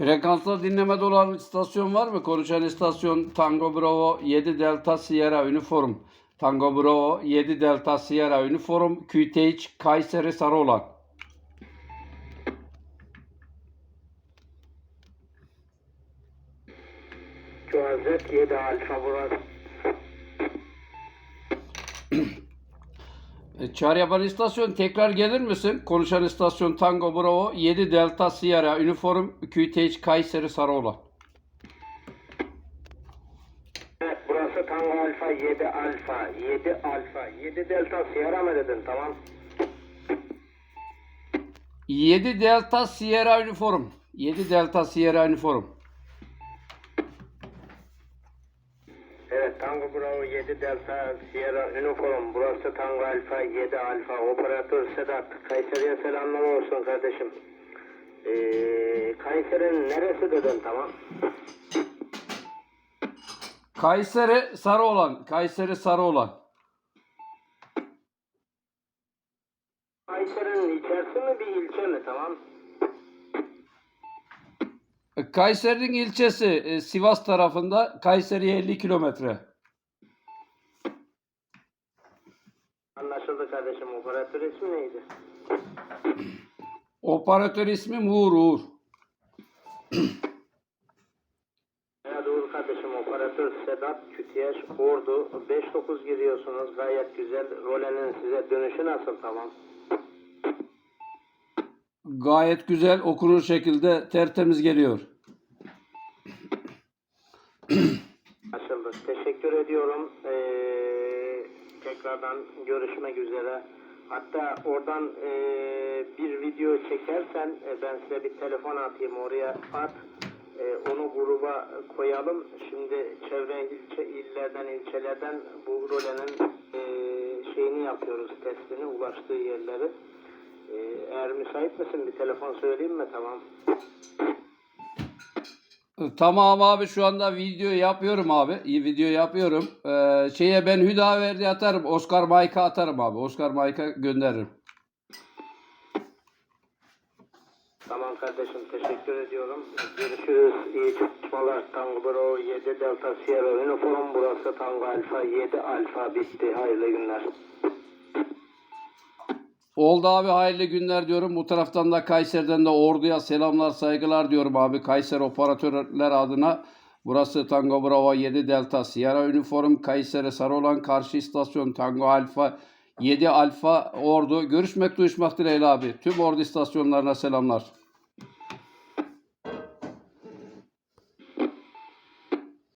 Frekansla dinlemede olan istasyon var mı? Konuşan istasyon Tango Bravo 7 Delta Sierra Uniform. Tango Bravo 7 Delta Sierra Uniform QTH Kayseri Sarıoğlan. Cuazet 7 Alfa burası. E, Çağrı yapan istasyon tekrar gelir misin? Konuşan istasyon Tango Bravo 7 Delta Sierra Uniform QTH Kayseri Sarıoğlan. Evet burası Tango Alfa 7 Alfa 7 Alfa 7 Delta Sierra mı dedin tamam. 7 Delta Sierra Uniform. 7 Delta Sierra Uniform. Evet Tango Bravo 7 Delta Sierra Uniform burası Tango Alfa 7 Alfa operatör Sedat Kayseri'ye selamlar olsun kardeşim. Ee, Kayseri'nin neresi dedin tamam. Kayseri Sarıoğlan. Kayseri Sarıoğlan. Kayseri'nin içerisi mi bir ilçe mi tamam. Kayseri'nin ilçesi e, Sivas tarafında Kayseri'ye 50 kilometre. Anlaşıldı kardeşim operatör ismi neydi? Operatör ismi Uğur Uğur. Evet Uğur kardeşim operatör Sedat Kütüyeş Ordu 5-9 giriyorsunuz gayet güzel rolenin size dönüşü nasıl tamam Gayet güzel okunur şekilde tertemiz geliyor. açıldı teşekkür ediyorum ee, tekrardan görüşmek üzere. Hatta oradan ee, bir video çekersen e, ben size bir telefon atayım oraya at. E, onu gruba koyalım. Şimdi çevre ilçe illerden ilçelerden bu rolenin ee, şeyini yapıyoruz testini ulaştığı yerleri. Ee, eğer müsait misin bir telefon söyleyeyim mi? Tamam. E, Tamam abi şu anda video yapıyorum abi. İyi video yapıyorum. E, şeye ben Hüdaverdi atarım. Oscar Mayka atarım abi. Oscar Mayka gönderirim. Tamam kardeşim teşekkür ediyorum. Görüşürüz. İyi çalışmalar. Tango Bro 7 Delta Sierra Uniform burası Tango Alfa 7 Alfa bitti. Hayırlı günler. Oldu abi hayırlı günler diyorum. Bu taraftan da Kayseri'den de Ordu'ya selamlar saygılar diyorum abi. Kayseri operatörler adına. Burası Tango Bravo 7 Delta Sierra Uniform Kayseri Sarıoğlan karşı istasyon Tango Alfa 7 Alfa Ordu. Görüşmek duyuşmak dileğiyle abi. Tüm Ordu istasyonlarına selamlar.